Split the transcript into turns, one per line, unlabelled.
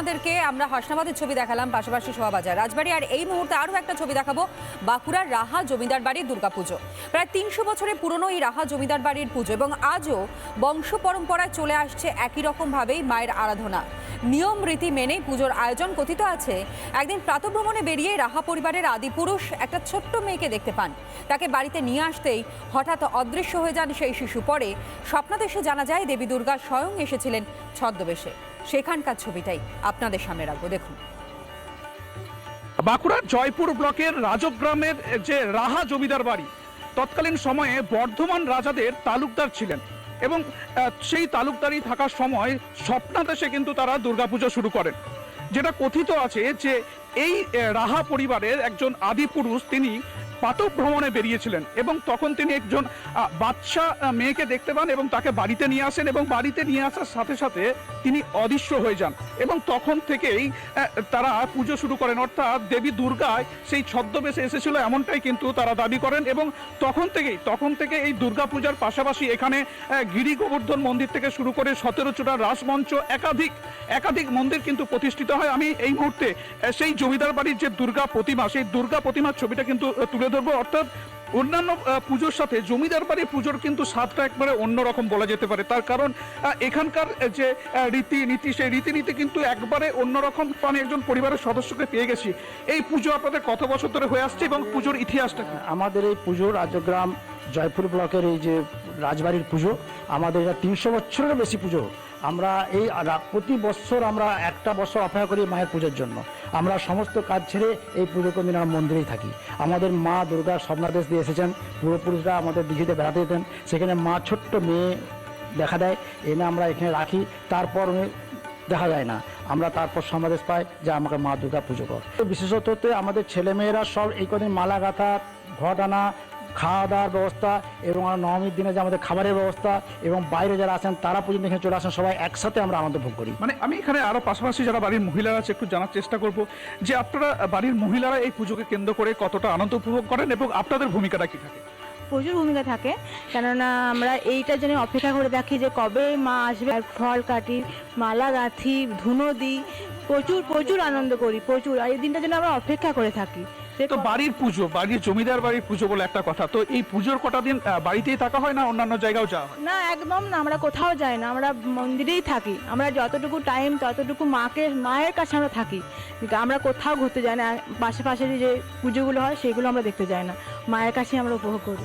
আপনাদেরকে আমরা হাসনাবাদের ছবি দেখালাম, পাশাপাশি শোভাবাজার। রাজবাড়ি, আর এই মুহূর্তে আরও একটা ছবি দেখাবো, বাঁকুড়ার রাহা জমিদার বাড়ির দুর্গাপুজো। প্রায় তিনশো বছরের পুরনো এই রাহা জমিদার বাড়ির পুজো, এবং আজও বংশ পরম্পরায় চলে আসছে একই রকমভাবেই মায়ের আরাধনা। নিয়ম, রীতি মেনে পুজোর আয়োজন কথিত আছে। একদিন প্রাতভ্রমণে বেরিয়ে রাহা পরিবারের আদিপুরুষ একটা ছোট্ট মেয়েকে দেখতে পান। তাকে বাড়িতে নিয়ে আসতেই হঠাৎ অদৃশ্য হয়ে যান সেই শিশু। পরে স্বপ্নাদেশে জানা যায়, দেবী দুর্গা স্বয়ং এসেছিলেন ছদ্মবেশে। সেখানকার ছবিটাই আপনাদের সামনে রাখব, দেখুন।
বাঁকুড়ার জয়পুর ব্লকের রাজগ্রামের যে রাহা জমিদার বাড়ি, তৎকালীন সময়ে বর্ধমান রাজাদের তালুকদার ছিলেন এবং সেই তালুকদারি থাকার সময় স্বপ্নাদেশে কিন্তু তারা দুর্গাপুজো শুরু করেন। যেটা কথিত আছে যে এই রাহা পরিবারের একজন আদিপুরুষ তিনি পাতক ভ্রমণে বেরিয়েছিলেন এবং তখন তিনি একজন বাচ্চা মেয়েকে দেখতে পান এবং তাকে বাড়িতে নিয়ে আসেন এবং বাড়িতে নিয়ে আসার সাথে সাথে তিনি অদৃশ্য হয়ে যান। এবং তখন থেকেই তারা পুজো শুরু করেন। অর্থাৎ দেবী দুর্গায় সেই ছদ্মবেশে এসেছিল, এমনটাই কিন্তু তারা দাবি করেন। এবং তখন থেকেই, তখন থেকে এই দুর্গা পূজার পাশাপাশি এখানে গিরি গোবর্ধন মন্দির থেকে শুরু করে সতেরো চূড়া রাসমঞ্চ একাধিক একাধিক মন্দির কিন্তু প্রতিষ্ঠিত হয়। আমি এই মুহূর্তে সেই জমিদার বাড়ির যে দুর্গা প্রতিমা, সেই দুর্গা প্রতিমার ছবিটা কিন্তু তুলে ধরবো। অর্থাৎ অন্যান্য পুজোর সাথে জমিদার বাড়ির পুজোর কিন্তু স্বাদটা একবারে অন্যরকম বলা যেতে পারে। তার কারণ এখানকার যে আহ, রীতি নীতি সেই রীতিনীতি কিন্তু একবারে অন্যরকম। আমি একজন পরিবারের সদস্যকে পেয়ে গেছি। এই পুজো আপনাদের কত বছর ধরে হয়ে আসছে এবং পুজোর ইতিহাসটা
আমাদের এই পুজো রাজগ্রাম জয়পুর ব্লকের এই যে রাজবাড়ির পুজো আমাদের এটা তিনশো বছরেরও বেশি পুজো। আমরা এই প্রতি বছর আমরা একটা বছর অপেক্ষা করি মায়ের পুজোর জন্য। আমরা সমস্ত কাজ ছেড়ে এই পুজো আমরা মন্দিরেই থাকি। আমাদের মা দুর্গা স্বপ্নাদেশ দিয়ে এসেছেন পূর্বপুরুষরা আমাদের দিঘিতে বেড়াতে যেতেন। সেখানে মা ছোট্ট মেয়ে দেখা দেয়, এনে আমরা এখানে রাখি। তারপর উনি দেখা যায় না। আমরা তারপর সমাদেশ পাই যে আমাকে মা দুর্গা পুজো কর। বিশেষত আমাদের ছেলেমেয়েরা সব এই কদিন মালা গাঁথা ঘট আনা খাওয়া দাওয়ার ব্যবস্থা এবং আর নবমীর দিনে যে আমাদের খাবারের ব্যবস্থা এবং বাইরে যারা আছেন তারা পর্যন্ত এখানে চলে আসেন সবাই একসাথে আমরা আনন্দ ভোগ করি।
মানে আমি এখানে আরও পাশাপাশি যারা বাড়ির মহিলারা আছে একটু জানার চেষ্টা করব যে আপনারা বাড়ির মহিলারা এই পুজোকে কেন্দ্র করে কতটা আনন্দ উপভোগ করেন এবং আপনাদের ভূমিকাটা কি থাকে?
প্রচুর ভূমিকা থাকে কেননা আমরা এইটার জন্য অপেক্ষা করে দেখি যে কবে মা আসবে আর ফল কাটি মালা গাঁথি ধুনো দিই প্রচুর প্রচুর আনন্দ করি প্রচুর আর এই দিনটার জন্য আমরা অপেক্ষা করে থাকি।
তো বাড়ির পুজো বাড়ির জমিদার বাড়ির পুজো বলে একটা কথা। তো এই পুজোর কটা দিন বাড়িতেই থাকা হয় না অন্যান্য জায়গাও যাওয়া হয়?
না একদম না আমরা কোথাও যাই না আমরা মন্দিরেই থাকি। আমরা যতটুকু টাইম ততটুকু মাকে মায়ের কাছে আমরা থাকি। আমরা কোথাও ঘুরতে যাই না পাশে পাশে যে পুজোগুলো হয় সেগুলো আমরা দেখতে যাই না। মায়ের কাছেই আমরা উপভোগ করি।